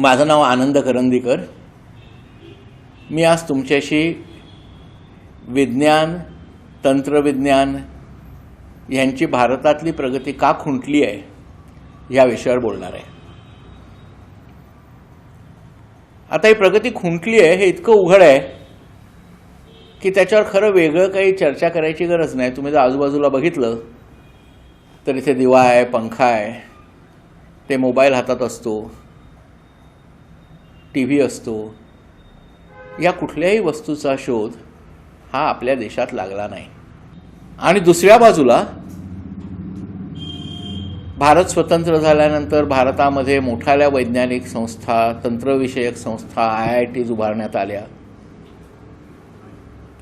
माझं नाव आनंद करंदीकर. मी आज तुमच्याशी विज्ञान तंत्रविज्ञान यांची भारतातली प्रगती का खुंटली आहे या विषयावर बोलणार आहे. आता ही प्रगती खुंटली आहे हे इतकं उघड आहे की त्याच्यावर खरं वेगळं काही चर्चा करायची गरज नाही. तुम्ही जर आजूबाजूला बघितलं तर इथे दिवा आहे पंखा आहे ते मोबाईल हातात असतो. टी व्ही असतो या कुठल्याही वस्तूचा शोध हा आपल्या देशात लागला नाही. आणि दुसऱ्या बाजूला भारत स्वतंत्र झाल्यानंतर भारतामध्ये मोठाल्या वैज्ञानिक संस्था तंत्रविषयक संस्था आय आय टीज उभारण्यात आल्या.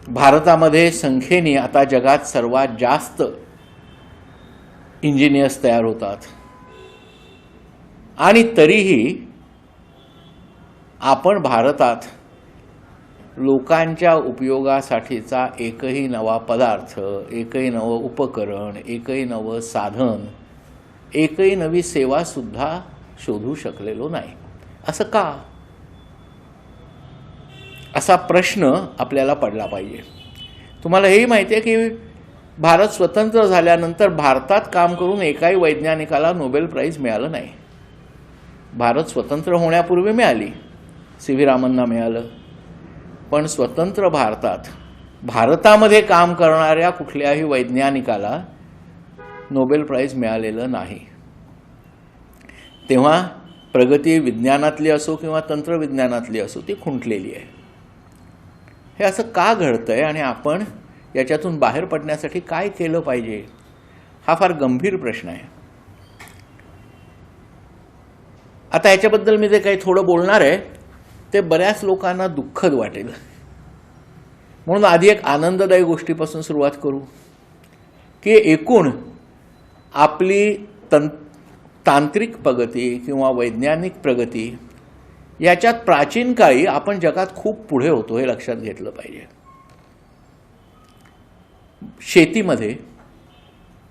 भारतामध्ये संख्येने आता जगात सर्वात जास्त इंजिनियर्स तयार होतात. आणि तरीही आपण भारतात लोकांच्या उपयोगासाठीचा एकही नवा पदार्थ एकही नवं उपकरण एकही नवं साधन एकही नवी सेवासुद्धा शोधू शकलेलो नाही. असं का? असा प्रश्न आपल्याला पडला पाहिजे. तुम्हाला हेही माहिती आहे की भारत स्वतंत्र झाल्यानंतर भारतात काम करून एकाही वैज्ञानिकाला नोबेल प्राईज मिळालं नाही. भारत स्वतंत्र होण्यापूर्वी मिळाली. सी व्ही रामनना मिळालं. पण स्वतंत्र भारतात भारतामध्ये काम करणाऱ्या कुठल्याही वैज्ञानिकाला नोबेल प्राईज मिळालेलं नाही. तेव्हा प्रगती विज्ञानातली असो किंवा तंत्रविज्ञानातली असो ती खुंटलेली आहे. हे असं का घडतंय आणि आपण याच्यातून बाहेर पडण्यासाठी काय केलं पाहिजे हा फार गंभीर प्रश्न आहे. आता याच्याबद्दल मी जे काही थोडं बोलणार आहे ते बऱ्याच लोकांना दुःखद वाटेल. म्हणून आधी एक आनंददायी गोष्टीपासून सुरुवात करू. की एकूण आपली तं तांत्रिक प्रगती किंवा वैज्ञानिक प्रगती याच्यात प्राचीन काळी आपण जगात खूप पुढे होतो हे लक्षात घेतलं पाहिजे. शेतीमध्ये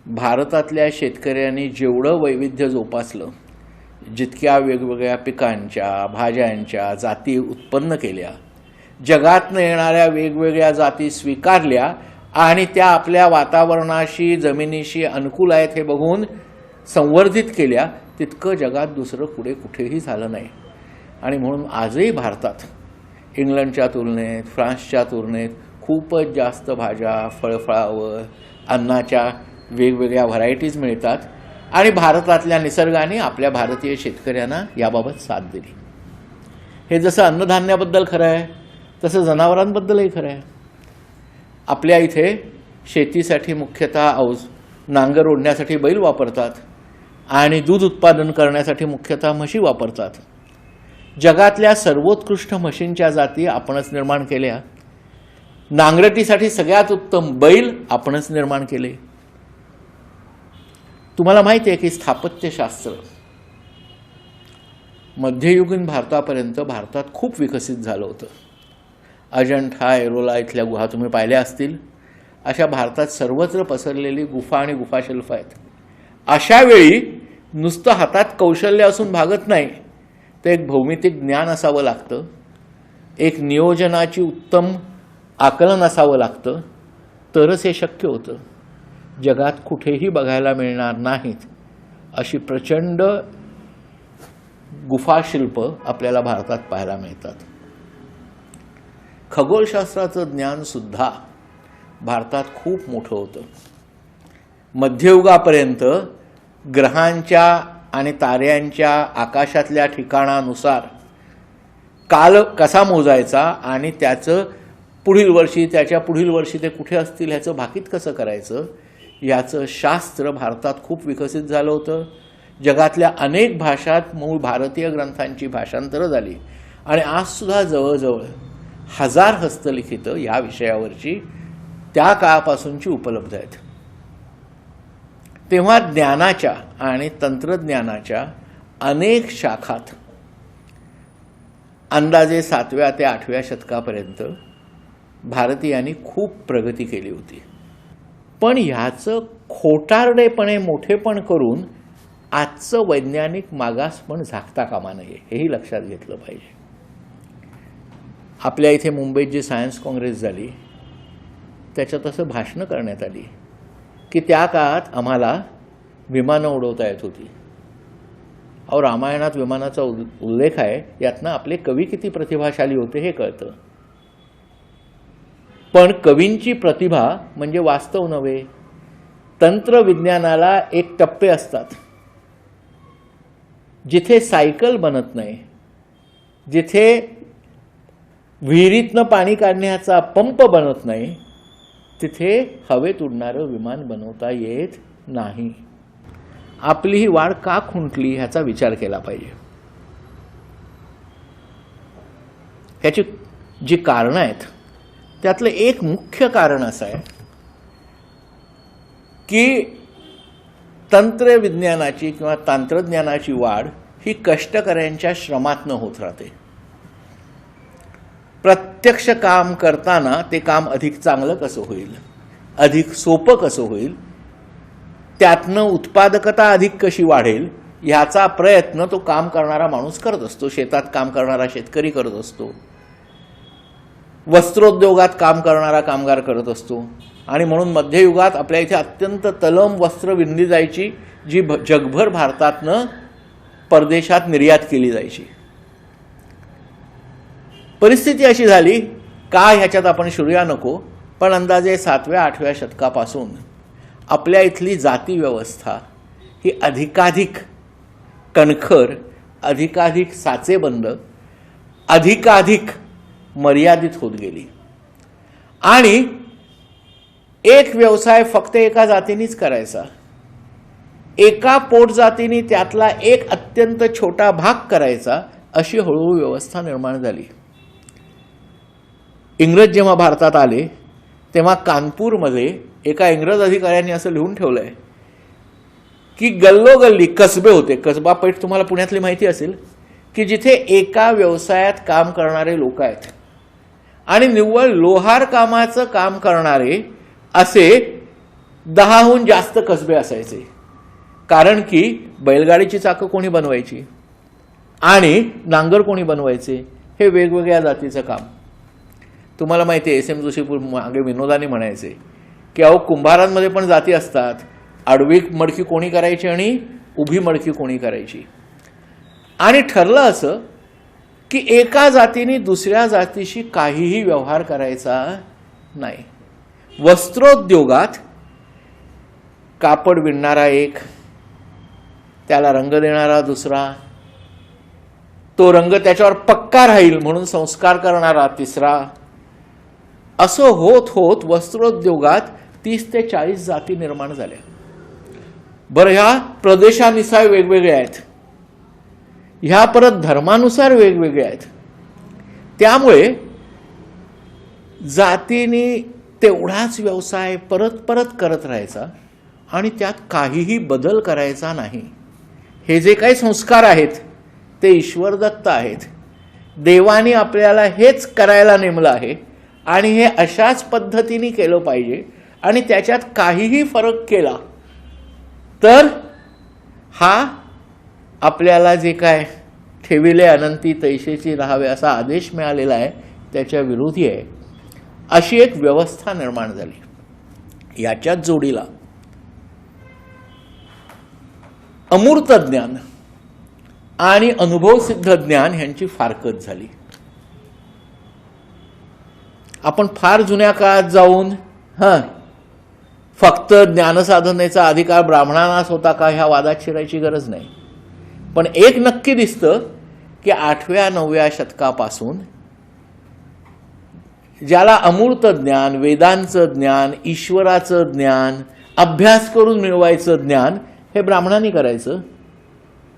भारतातल्या शेतकऱ्यांनी जेवढं वैविध्य जोपासलं जितक्या वेगवेगळ्या पिकांच्या भाज्यांच्या जाती उत्पन्न केल्या जगातनं येणाऱ्या वेगवेगळ्या जाती स्वीकारल्या आणि त्या आपल्या वातावरणाशी जमिनीशी अनुकूल आहेत हे बघून संवर्धित केल्या तितकं जगात दुसरं पुढे कुठेही झालं नाही. आणि म्हणून आजही भारतात इंग्लंडच्या तुलनेत फ्रान्सच्या तुलनेत खूपच जास्त भाज्या फळफळावं अन्नाच्या वेगवेगळ्या व्हरायटीज मिळतात. आणि भारतातल्या निसर्गाने आपल्या भारतीय शेतकऱ्यांना याबाबत साथ दिली. हे जसं अन्नधान्याबद्दल खरं आहे तसं जनावरांबद्दलही खरं आहे. आपल्या इथे शेतीसाठी मुख्यतः औज नांगर ओढण्यासाठी बैल वापरतात आणि दूध उत्पादन करण्यासाठी मुख्यतः म्हशी वापरतात. जगातल्या सर्वोत्कृष्ट म्हशींच्या जाती आपणच निर्माण केल्या. नांगरटीसाठी सगळ्यात उत्तम बैल आपणच निर्माण केले. तुम्हाला माहिती आहे की स्थापत्यशास्त्र मध्ययुगीन भारतापर्यंत भारतात खूप विकसित झालं होतं. अजंठा एरोला इथल्या गुहा तुम्ही पाहिल्या असतील. अशा भारतात सर्वत्र पसरलेली गुफा आणि गुफाशिल्प आहेत. अशावेळी नुसतं हातात कौशल्य असून भागत नाही तर एक भौमितिक ज्ञान असावं लागतं. एक नियोजनाची उत्तम आकलन असावं लागतं. तरच हे शक्य होतं. जगात कुठेही बघायला मिळणार नाहीत. अशी प्रचंड गुफाशिल्प आपल्याला भारतात पाहायला मिळतात. खगोलशास्त्राचं ज्ञानसुद्धा भारतात खूप मोठं होतं. मध्ययुगापर्यंत ग्रहांच्या आणि ताऱ्यांच्या आकाशातल्या ठिकाणानुसार काल कसा मोजायचा आणि त्याचं पुढील वर्षी त्याच्या पुढील वर्षी ते कुठे असतील ह्याचं भाकीत कसं करायचं? याचं शास्त्र भारतात खूप विकसित झालं होतं. जगातल्या अनेक भाषात मूळ भारतीय ग्रंथांची भाषांतरं झाली. आणि आजसुद्धा जवळजवळ हजार हस्तलिखितं या विषयावरची त्या काळापासूनची उपलब्ध आहेत. तेव्हा ज्ञानाच्या आणि तंत्रज्ञानाच्या अनेक शाखात अंदाजे सातव्या ते आठव्या शतकापर्यंत भारतीयांनी खूप प्रगती केली होती. पण ह्याचं खोटारडेपणे मोठेपण करून आजचं वैज्ञानिक मागास पण झाकता कामा नये हेही लक्षात घेतलं पाहिजे. आपल्या इथे मुंबईत जी सायन्स काँग्रेस झाली त्याच्यात असं भाषणं करण्यात आली की त्या काळात आम्हाला विमानं उडवता येत होती. अहो रामायणात विमानाचा उल्लेख आहे यातनं आपले कवी किती प्रतिभाशाली होते हे कळतं. पण कवींची प्रतिभा म्हणजे वास्तव नव्हे. तंत्रविज्ञानाला एक टप्पे असतात. जिथे सायकल बनत नाही जिथे विहिरीतनं पाणी काढण्याचा पंप बनत नाही तिथे हवेत उडणारं विमान बनवता येत नाही. आपली ही वाढ का खुंटली ह्याचा विचार केला पाहिजे. ह्याची जी कारणं आहेत त्यातलं एक मुख्य कारण असं आहे की तंत्रविज्ञानाची किंवा तंत्रज्ञानाची वाढ ही कष्टकऱ्यांच्या श्रमातनं होत राहते. प्रत्यक्ष काम करताना ते काम अधिक चांगलं कसं होईल? अधिक सोपं कसं होईल? त्यातनं उत्पादकता अधिक कशी वाढेल? ह्याचा प्रयत्न तो काम करणारा माणूस करत असतो. शेतात काम करणारा शेतकरी करत असतो. वस्त्रोद्योगात काम करणारा कामगार करत असतो. आणि म्हणून मध्ययुगात आपल्या इथे अत्यंत तलम वस्त्र विणली जायची जी भ- जगभर भारतातनं परदेशात निर्यात केली जायची. परिस्थिती अशी झाली का ह्याच्यात आपण शिरूया नको पण अंदाजे सातव्या आठव्या शतकापासून आपल्या इथली जाती व्यवस्था ही अधिकाधिक कणखर अधिकाधिक साचेबंद अधिकाधिक मर्यादित होत गेली. आणि एक व्यवसाय फक्त एका जातीनेच करायचा. एका पोटजातीने त्यातला एक अत्यंत छोटा भाग करायचा अशी हळूहळू व्यवस्था निर्माण झाली. इंग्रज जेव्हा भारतात आले तेव्हा कानपूरमध्ये एका इंग्रज अधिकाऱ्यांनी असं लिहून ठेवलं आहे की गल्लोगल्ली कसबे होते. कसबा पेठ तुम्हाला पुण्यातली माहिती असेल की जिथे एका व्यवसायात काम करणारे लोक आहेत. आणि निव्वळ लोहार कामाचं काम करणारे असे दहाहून जास्त कसबे असायचे. कारण की बैलगाडीची चाकं कोणी बनवायची? आणि नांगर कोणी बनवायचे? हे वेगवेगळ्या जातीचं काम. तुम्हाला माहिती आहे एस एम जोशीपूर मागे विनोदाने म्हणायचे की अहो कुंभारांमध्ये पण जाती असतात. आडवी मडकी कोणी करायची आणि उभी मडकी कोणी करायची? आणि ठरलं असं की एका जातीने दुसऱ्या जातीशी काहीही व्यवहार करायचा नाही. वस्त्रोद्योगात कापड विणणारा एक त्याला रंग देणारा दुसरा तो रंग त्याच्यावर पक्का राहील म्हणून संस्कार करणारा तिसरा. असं होत होत वस्त्रोद्योगात तीस ते चाळीस जाती निर्माण झाल्या. बरं ह्या प्रदेशानुसार वेगवेगळ्या आहेत. ह्या परत धर्मानुसार वेगवेगळ्या आहेत. त्यामुळे जातीने तेवढाच व्यवसाय परत परत करत राहायचा आणि त्यात काहीही बदल करायचा नाही. हे जे काही संस्कार आहेत ते ईश्वरदत्त आहेत. देवाने आपल्याला हेच करायला नेमलं आहे आणि हे अशाच पद्धतीने केलं पाहिजे आणि त्याच्यात काहीही फरक केला तर हा आपल्याला जे काय ठेविले अनंती तैशेची राहावे असा आदेश मिळालेला आहे त्याच्या विरोधी आहे. अशी एक व्यवस्था निर्माण झाली. याच्याच जोडीला अमूर्त ज्ञान आणि अनुभवसिद्ध ज्ञान ह्यांची फारकत झाली. आपण फार जुन्या काळात जाऊन हां फक्त ज्ञानसाधनेचा अधिकार ब्राह्मणांनाच होता का ह्या वादात शिरायची गरज नाही. पण एक नक्की दिसतं की आठव्या नवव्या शतकापासून ज्याला अमूर्त ज्ञान वेदांचं ज्ञान ईश्वराचं ज्ञान अभ्यास करून मिळवायचं ज्ञान हे ब्राह्मणांनी करायचं.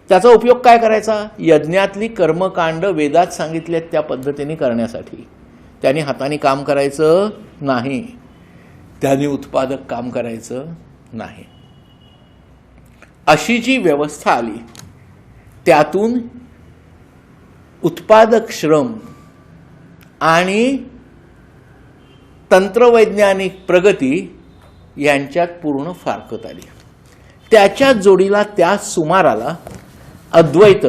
त्याचा उपयोग काय करायचा? यज्ञातली कर्मकांड वेदात सांगितलेत त्या पद्धतीने करण्यासाठी. त्यांनी हाताने काम करायचं नाही. त्यांनी उत्पादक काम करायचं नाही. अशी जी व्यवस्था आली त्यातून उत्पादक श्रम आणि तंत्रवैज्ञानिक प्रगती यांच्यात पूर्ण फारकत आली. त्याच्या जोडीला त्या सुमाराला अद्वैत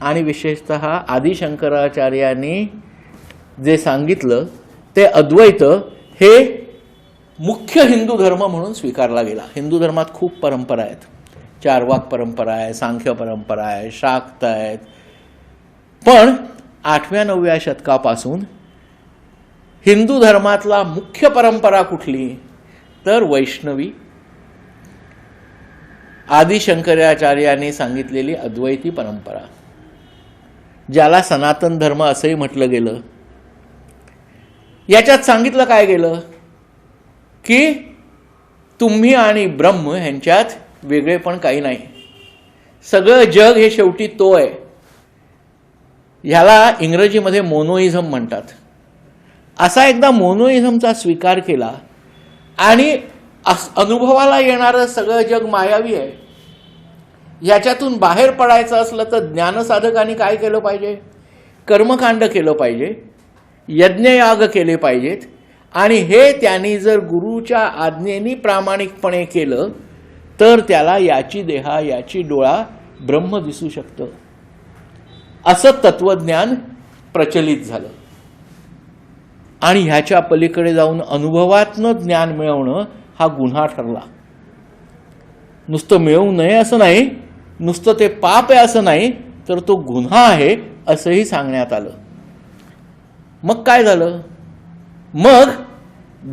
आणि विशेषत आदिशंकराचार्यांनी जे सांगितलं ते अद्वैत हे मुख्य हिंदू धर्म म्हणून स्वीकारला गेला. हिंदू धर्मात खूप परंपरा आहेत. चारवाक परंपरा आहे सांख्य परंपरा आहे शाक्त आहेत. पण आठव्या नवव्या शतकापासून हिंदू धर्मातला मुख्य परंपरा कुठली? तर वैष्णवी. आदिशंकराचार्यांनी सांगितलेली अद्वैती परंपरा. ज्याला सनातन धर्म असंही म्हटलं गेलं. याच्यात सांगितलं काय गेलं? की तुम्ही आणि ब्रह्म ह्यांच्यात वेगळे पण काही नाही. सगळं जग हे शेवटी तो आहे. ह्याला इंग्रजीमध्ये मोनोइझम म्हणतात. असा एकदा मोनोइझमचा स्वीकार केला आणि अनुभवाला येणारं सगळं जग मायावी आहे. ह्याच्यातून बाहेर पडायचं असलं तर ज्ञानसाधकांनी काय केलं पाहिजे? कर्मकांड केलं पाहिजे. यज्ञयाग केले पाहिजेत. आणि हे त्यांनी जर गुरुच्या आज्ञेनी प्रामाणिकपणे केलं तर त्याला याची देहा याची डोळा ब्रह्म दिसू शकतं. असं तत्वज्ञान प्रचलित झालं. आणि ह्याच्या पलीकडे जाऊन अनुभवातनं ज्ञान मिळवणं हा गुन्हा ठरला. नुसतं मिळवू नये असं नाही नुसतं ते पाप आहे असं नाही तर तो गुन्हा आहे असंही सांगण्यात आलं. मग काय झालं? मग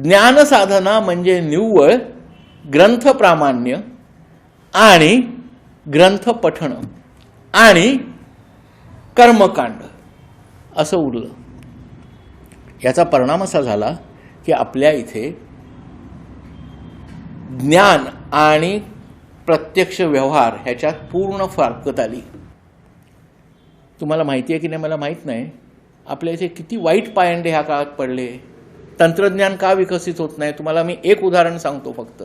ज्ञानसाधना म्हणजे निव्वळ ग्रंथ प्रामाण्य आणि ग्रंथ पठण आणि कर्मकांड असं उरलं. याचा परिणाम असा झाला की आपल्या इथे ज्ञान आणि प्रत्यक्ष व्यवहार ह्याच्यात पूर्ण फारकत आली. तुम्हाला माहिती आहे की नाही? मला माहीत नाही. आपल्या इथे किती वाईट पायंडे ह्या काळात पडले. तंत्रज्ञान का विकसित होत नाही? तुम्हाला मी एक उदाहरण सांगतो फक्त.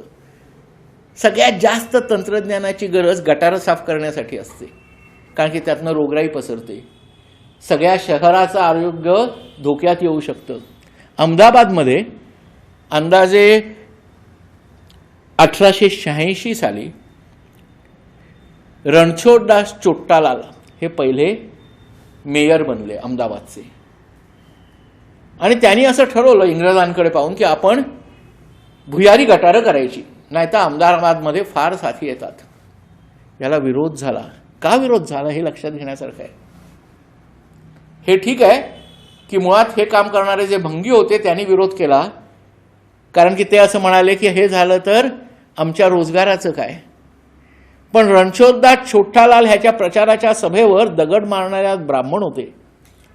सगळ्यात जास्त तंत्रज्ञानाची गरज गटारं साफ करण्यासाठी असते. कारण की त्यातनं रोगराई पसरते. सगळ्या शहराचं आरोग्य धोक्यात येऊ शकतं. अहमदाबादमध्ये अंदाजे अठराशे शहाऐंशी साली रणछोडदास चोट्टालाल हे पहिले मेयर बनले अहमदाबादचे. आणि त्यांनी असं ठरवलं इंग्रजांकडे पाहून की आपण भुयारी गटारं करायची. नाहीतर अहमदाबादमध्ये फार साथी येतात. याला विरोध झाला. का विरोध झाला हे लक्षात घेण्यासारखं आहे. हे ठीक आहे की मुळात हे काम करणारे जे भंगी होते त्यांनी विरोध केला. कारण की ते असं म्हणाले की हे झालं तर आमच्या रोजगाराचं काय? पण रणछोडदास छोट्टालाल ह्याच्या प्रचाराच्या सभेवर दगड मारणाऱ्या ब्राह्मण होते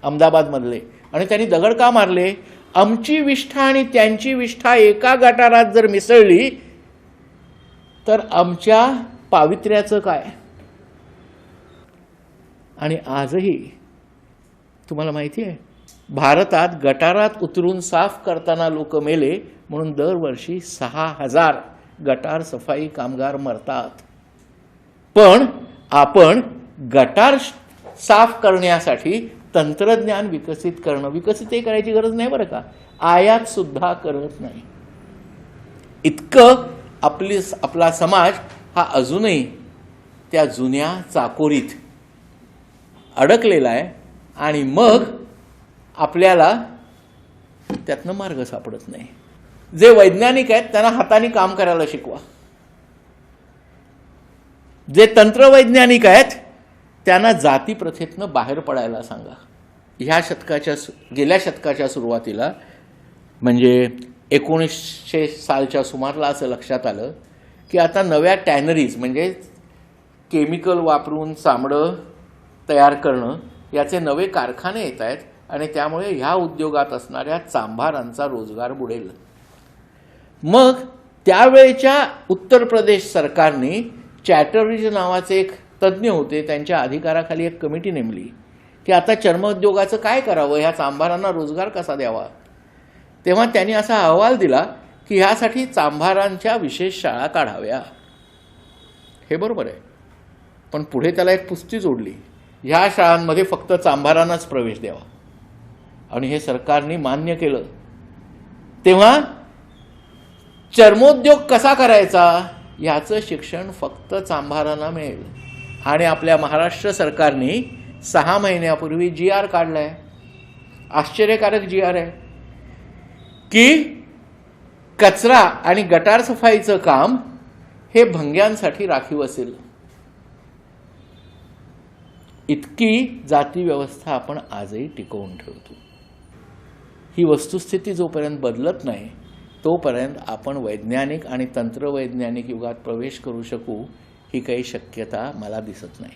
अहमदाबादमधले. आणि त्यांनी दगड का मारले? आमची विष्ठा आणि त्यांची विष्ठा एका गटारात जर मिसळली तर आमच्या पावित्र्याचं काय? आणि आजही तुम्हाला माहिती आहे भारतात गटारात उतरून साफ करताना लोक मेले म्हणून दरवर्षी सहा हजार गटार सफाई कामगार मरतात. पण आपण गटार साफ करण्यासाठी तंत्रज्ञान विकसित करणं विकसितही करायची गरज नाही बरं का? आयात सुद्धा करत नाही. इतकं आपली आपला समाज हा अजूनही त्या जुन्या चाकोरीत अडकलेला आहे आणि मग आपल्याला त्यातनं मार्ग सापडत नाही. जे वैज्ञानिक आहेत त्यांना हाताने काम करायला शिकवा. जे तंत्रवैज्ञानिक आहेत त्यांना जाती प्रथेतनं बाहेर पडायला सांगा. ह्या शतकाच्या गेल्या शतकाच्या सुरुवातीला म्हणजे एकोणीसशे सालच्या सुमारला असं लक्षात आलं की आता नव्या टॅनरीज म्हणजे केमिकल वापरून चामडं तयार करणं याचे नवे कारखाने येत आहेत आणि त्यामुळे ह्या उद्योगात असणाऱ्या चांभारांचा रोजगार बुडेल. मग त्यावेळेच्या उत्तर प्रदेश सरकारने चॅटर्जी नावाचे एक तज्ज्ञ होते त्यांच्या अधिकाराखाली एक कमिटी नेमली की आता चर्मोद्योगाचं काय करावं? ह्या चांभारांना रोजगार कसा द्यावा? तेव्हा त्यांनी असा अहवाल दिला की ह्यासाठी चांभारांच्या विशेष शाळा काढाव्या. हे बरोबर आहे. पण पुढे त्याला एक पुस्ती जोडली. ह्या शाळांमध्ये फक्त चांभारांनाच प्रवेश द्यावा. आणि हे सरकारने मान्य केलं. तेव्हा चर्मोद्योग कसा करायचा? याचं शिक्षण फक्त चांभारांना मिळेल. आणि आपल्या महाराष्ट्र सरकारने सहा महिन्यापूर्वी जी आर काढला आहे आश्चर्यकारक जी आर आहे. की कचरा आणि गटार सफाईचं काम हे भंग्यांसाठी राखीव असेल. इतकी जाती व्यवस्था आपण आजही टिकवून ठेवतो. ही वस्तुस्थिती जोपर्यंत बदलत नाही तोपर्यंत आपण वैज्ञानिक आणि तंत्रवैज्ञानिक युगात प्रवेश करू शकू ही काही शक्यता मला दिसत नाही.